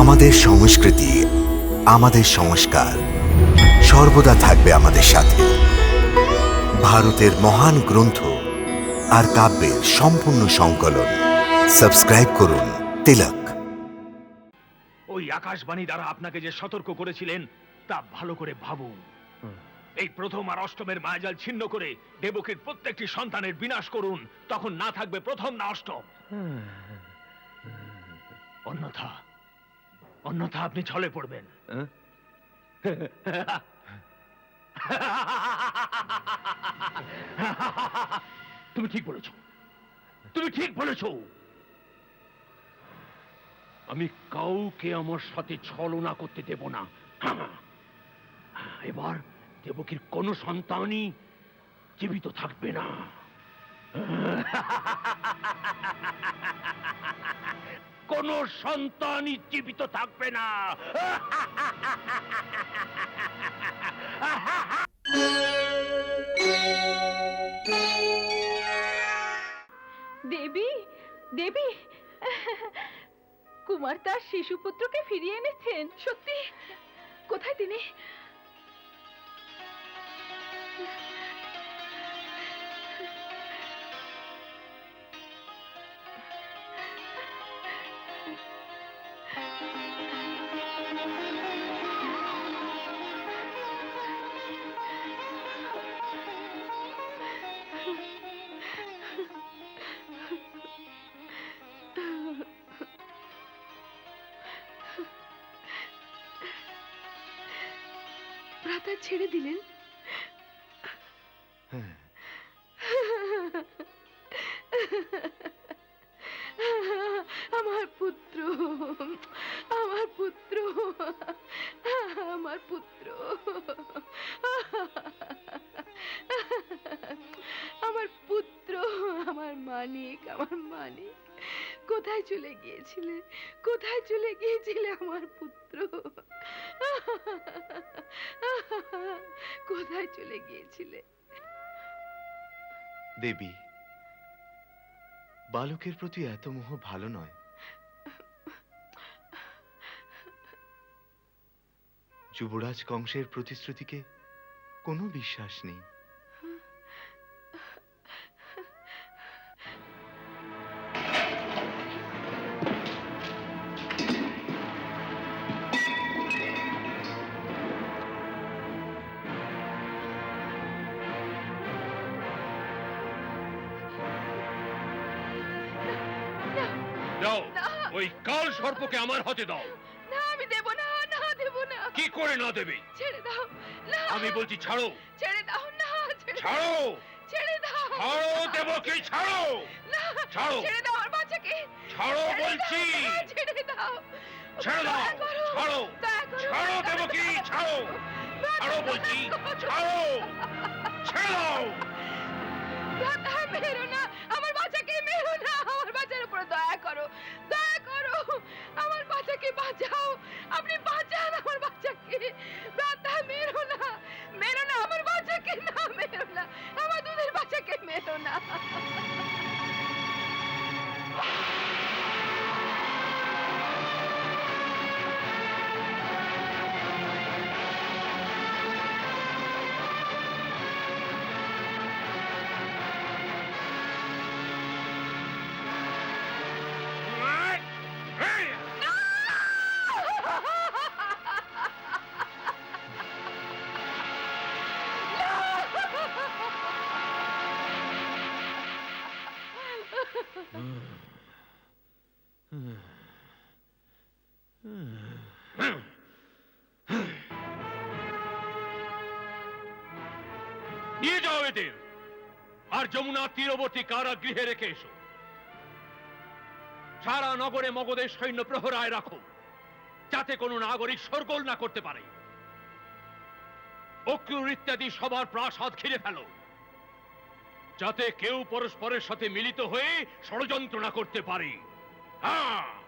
আমাদের সংস্কৃতি আমাদের সংস্কার সর্বদা থাকবে আমাদের সাথে। ভারতের মহান গ্রন্থ আর কাব্যের সম্পূর্ণ সংকলন। সাবস্ক্রাইব করুন তিলক। ওই আকাশবাণী দ্বারা আপনাকে যে সতর্ক করেছিলেন তা ভালো করে ভাবুন। এই প্রথম আর অষ্টমের মায়াজাল ছিন্ন করে দেবকীর প্রত্যেকটি সন্তানের বিনাশ করুন তখন না থাকবে প্রথম না অষ্টম। অন্যথা অন্যথা আপনি ছলে পড়বেন। তুমি ঠিক বলেছ। তুমি ঠিক বলেছ। আমি কাউকে আমার সাথে ছলনা করতে দেব না। এবার দেবকীর কোন সন্তানই জীবিত থাকবে না। কোন সন্তানই জীবিত থাকবে না। দেবী দেবী। কুমার তার শিশুপুত্রকে ফিরিয়ে এনেছেন, সত্যি? কোথায় তিনি? ভ্রাতা ছেড়ে দিলেন। আমার পুত্র আমার পুত্র আমার পুত্র আমার পুত্র, আমার মানিক আমার মানিক কোথায় চলে গিয়েছিলে? কোথায় চলে গিয়েছিলে আমার পুত্র? কোথায় চলে গিয়েছিলে? দেবী, বালকের প্রতি এত মোহ ভালো নয়। যুবরাজ কংসের প্রতিশ্রুতিকে কোনো বিশ্বাস নেই। দাও। না। ওই কাল সর্পকে আমার হাতে দাও। না আমি দেব না না দেব না। কি করে না দেবে? ছেড়ে দাও না। আমি বলছি ছাড়ো। ছেড়ে দাও না ছাড়ো ছেড়ে। দাও। ছাড়ো দেবকে ছাড়ো। না ছাড়ো। ছেড়ে দাও আমার বাচ্চাকে। ছাড়ো বলছি। ছেড়ে দাও। ছেড়ে দাও। ছাড়ো। ছাড়ো দেবকি করো। ছাড়ো। ছাড়ো বলছি। ছাড়ো। ছেড়ে দাও। দাদা মেরো না। আমার বাচ্চাকে মেরো না আমার উপরে দয়া করো দয়া করো। আমার বাচ্চাকে বাঁচাও। আপনি বাঁচান আমার বাচ্চাকে। দাদা মেরো না। মেরো না, আমার বাচ্চাকে না, মেরো না। আমার দুধের বাচ্চাকে মেরো না। নিয়ে যাও এদের। আর যমুনা তীরবর্তী কারাগৃহে রেখে এসো। সারা নগরে মগধের সৈন্য প্রহরায় রাখো, যাতে কোনো নাগরিক সরগোল না করতে পারে। অক্রুর ইত্যাদি সবার প্রাসাদ ঘিরে ফেলো। যাতে কেউ পরস্পরের সাথে মিলিত হয়ে ষড়যন্ত্র না করতে পারে। হ্যাঁ!